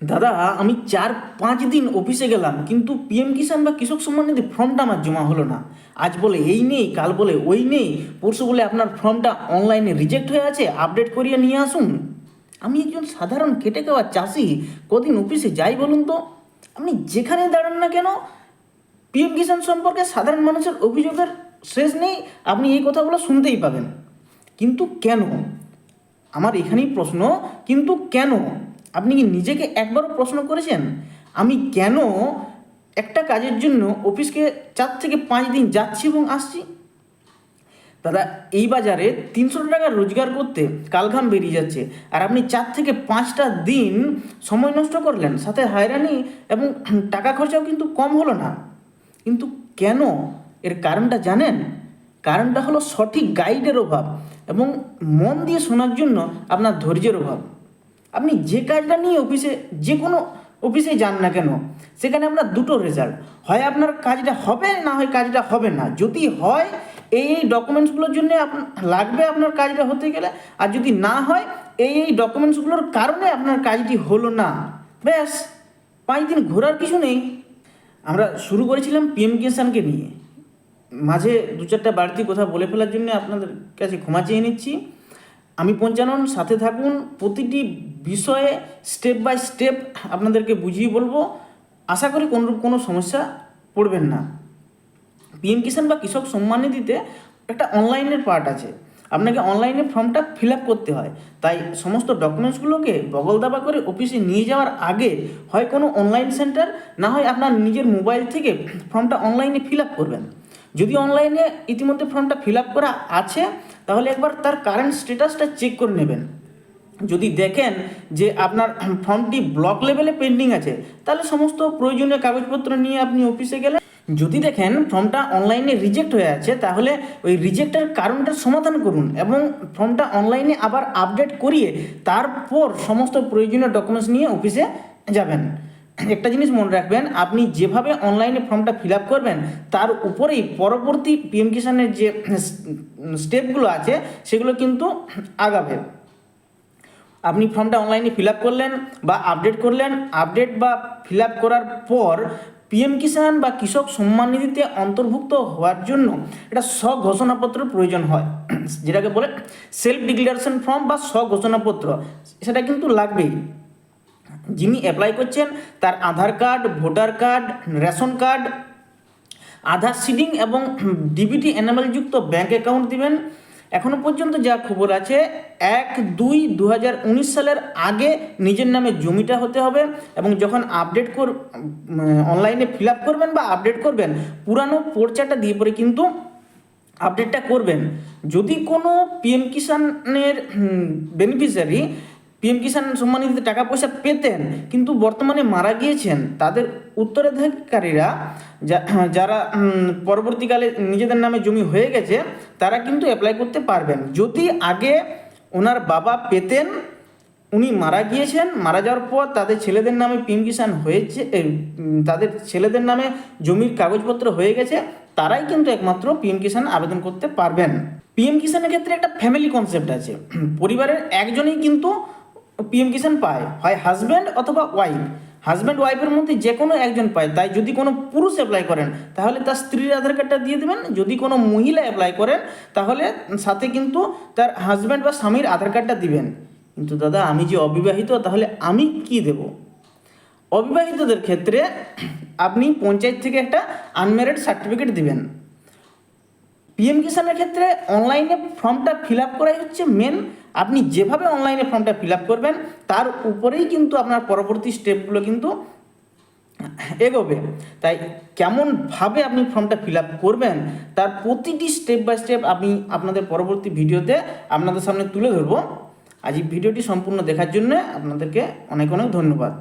দাদা, আমি চার পাঁচ দিন অফিসে গেলাম, কিন্তু পিএম কিষাণ বা কৃষক সম্মান নিধি ফর্মটা আমার জমা হলো না। আজ বলে এই নেই, কাল বলে ওই নেই, পরশু বলে আপনার ফর্মটা অনলাইনে রিজেক্ট হয়ে আছে আপডেট করিয়ে নিয়ে আসুন। আমি একজন সাধারণ কেটে খাওয়া চাষি, কদিন অফিসে যাই বলুন তো? আপনি যেখানে দাঁড়ান না কেন পিএম কিষাণ সম্পর্কে সাধারণ মানুষের অভিযোগের শেষ নেই, আপনি এই কথাগুলো শুনতেই পাবেন। কিন্তু কেন? আমার এখানেই প্রশ্ন, কিন্তু কেন? আপনি কি নিজেকে একবারও প্রশ্ন করেছেন? আমি কেন একটা কাজের জন্য অফিসকে চার থেকে পাঁচ দিন যাচ্ছি এবং আসছি? দাদা, এই বাজারে তিনশো টাকা রোজগার করতে কালঘাম বেরিয়ে যাচ্ছে আর আপনি চার থেকে পাঁচটা দিন সময় নষ্ট করলেন, সাথে হয়রানি এবং টাকা খরচাও কিন্তু কম হলো না। কিন্তু কেন? এর কারণটা জানেন? কারণটা হলো সঠিক গাইডের অভাব এবং মন দিয়ে শোনার জন্য আপনার ধৈর্যের অভাব। আপনি যে কাজটা নিয়ে অফিসে, যে কোনো অফিসে যান না কেন, সেখানে আমরা দুটো রেজাল্ট হয় আপনার কাজটা হবে না হয় কাজটা হবে না। যদি হয়, এই এই ডকুমেন্টসগুলোর জন্য লাগবে আপনার কাজটা হতে গেলে, আর যদি না হয়, এই এই ডকুমেন্টসগুলোর কারণে আপনার কাজটি হলো না। ব্যাস, পাঁচ দিন ঘোরার কিছু নেই। আমরা শুরু করেছিলাম পিএম কিষানকে নিয়ে। মাঝে দু চারটা বাড়তি কথা বলে ফেলার জন্য আপনাদের কাছে ক্ষমা চেয়ে নিচ্ছি। আমি পঞ্চানন, সাথে থাকুন। প্রতিটি বিষয়ে স্টেপ বাই স্টেপ আপনাদেরকে বুঝিয়ে বলব। আশা করি কোনোরূপ কোনো সমস্যা পড়বেন না। পিএম কিষাণ বা কৃষক সম্মান নিধিতে একটা অনলাইনের পার্ট আছে। আপনাকে অনলাইনে ফর্মটা ফিল আপ করতে হয়। তাই সমস্ত ডকুমেন্টসগুলোকে বগল দাবা করে অফিসে নিয়ে যাওয়ার আগে হয় কোনো অনলাইন সেন্টার না হয় আপনার নিজের মোবাইল থেকে ফর্মটা অনলাইনে ফিল আপ করবেন। যদি অনলাইনে ইতিমধ্যে ফর্মটা ফিল আপ করা আছে, তাহলে একবার তার কারেন্ট স্ট্যাটাসটা চেক করে নেবেন। যদি দেখেন যে আপনার ফর্মটি ব্লক লেভেলে পেন্ডিং আছে, তাহলে সমস্ত প্রয়োজনীয় কাগজপত্র নিয়ে আপনি অফিসে গেলে। যদি দেখেন ফর্মটা অনলাইনে রিজেক্ট হয়ে আছে, তাহলে ওই রিজেক্টের কারণটা সমাধান করুন এবং ফর্মটা অনলাইনে আবার আপডেট করিয়ে তারপর সমস্ত প্রয়োজনীয় ডকুমেন্টস নিয়ে অফিসে যাবেন। একটা জিনিস মনে রাখবেন, আপনি যেভাবে অনলাইনে ফর্মটা ফিল আপ করবেন, তার উপরেই পরবর্তী পিএম কিষানের যে স্টেপগুলো আছে, সেগুলো কিন্তু আগাবে। আপনি ফর্মটা অনলাইনে ফিল আপ করলেন বা আপডেট করলেন আপডেট বা ফিল আপ করার পর পিএম কিষাণ বা কৃষক সম্মান নিধিতে অন্তর্ভুক্ত হওয়ার জন্য একটা স্বঘোষণাপত্রের প্রয়োজন হয়। যেটাকে বলে সেলফ ডিক্লারেশন ফর্ম বা স্বঘোষণাপত্র। সেটা কিন্তু লাগবেই। যিনি অ্যাপ্লাই করছেন, তার Aadhaar card voter card ration card Aadhaar seeding এবং ডিবিটি এনামেলযুক্ত ব্যাঙ্ক অ্যাকাউন্ট দিবেন। এখনও পর্যন্ত যা খবর আছে, এক দুই দু সালের আগে নিজের নামে জমিটা হতে হবে এবং যখন আপডেট কর অনলাইনে ফিল করবেন বা আপডেট করবেন, পুরানো পর্চাটা দিয়ে পরে কিন্তু আপডেটটা করবেন। যদি কোনো পিএম কিষানের বেনিফিশিয়ারি পিএম কিষাণ সম্মান নিধিতে টাকা পয়সা পেতেন, কিন্তু বর্তমানে মারা গিয়েছেন। তাদের উত্তরাধিকারীরা যারা পরবর্তীকালে নিজেদের নামে জমি হয়ে গেছে, তারা কিন্তু অ্যাপ্লাই করতে পারবেন। যদি আগে ওনার বাবা পেতেন, উনি মারা গিয়েছেন, মারা যাওয়ার পর তাদের ছেলেদের নামে পিএম কিষাণ হয়েছে তাদের ছেলেদের নামে জমির কাগজপত্র হয়ে গেছে, তারাই কিন্তু একমাত্র পিএম কিষাণ আবেদন করতে পারবেন। পিএম কিষাণের ক্ষেত্রে একটা ফ্যামিলি কনসেপ্ট আছে। পরিবারের একজনই কিন্তু পিএম কিষাণ পায়, হয় হাজব্যান্ড অথবা ওয়াইফ হাজব্যান্ড ওয়াইফের মধ্যে যে কোনো একজন পায়। তাই যদি কোনো পুরুষ অ্যাপ্লাই করেন, তাহলে তার স্ত্রীর আধার কার্ডটা দিয়ে দেবেন। যদি কোনো মহিলা অ্যাপ্লাই করেন, তাহলে সাথে কিন্তু তার হাজব্যান্ড বা স্বামীর আধার কার্ডটা দিবেন। কিন্তু দাদা, আমি যে অবিবাহিত, তাহলে আমি কি দেব? অবিবাহিতদের ক্ষেত্রে আপনি পঞ্চায়েত থেকে একটা আনম্যারিড সার্টিফিকেট দিবেন। পিএম কিষানের ক্ষেত্রে অনলাইনে ফর্মটা ফিল আপ করাই হচ্ছে মেন আপনি যেভাবে অনলাইনে ফর্মটা ফিল আপ করবেন, তার উপরেই কিন্তু আপনার পরবর্তী স্টেপগুলো কিন্তু এগোবে। তাই কেমনভাবে আপনি ফর্মটা ফিল আপ করবেন, তার প্রতিটি স্টেপ বাই স্টেপ আমি আপনাদের পরবর্তী ভিডিওতে আপনাদের সামনে তুলে ধরবো। আজ এই ভিডিওটি সম্পূর্ণ দেখার জন্য আপনাদেরকে অনেক অনেক ধন্যবাদ।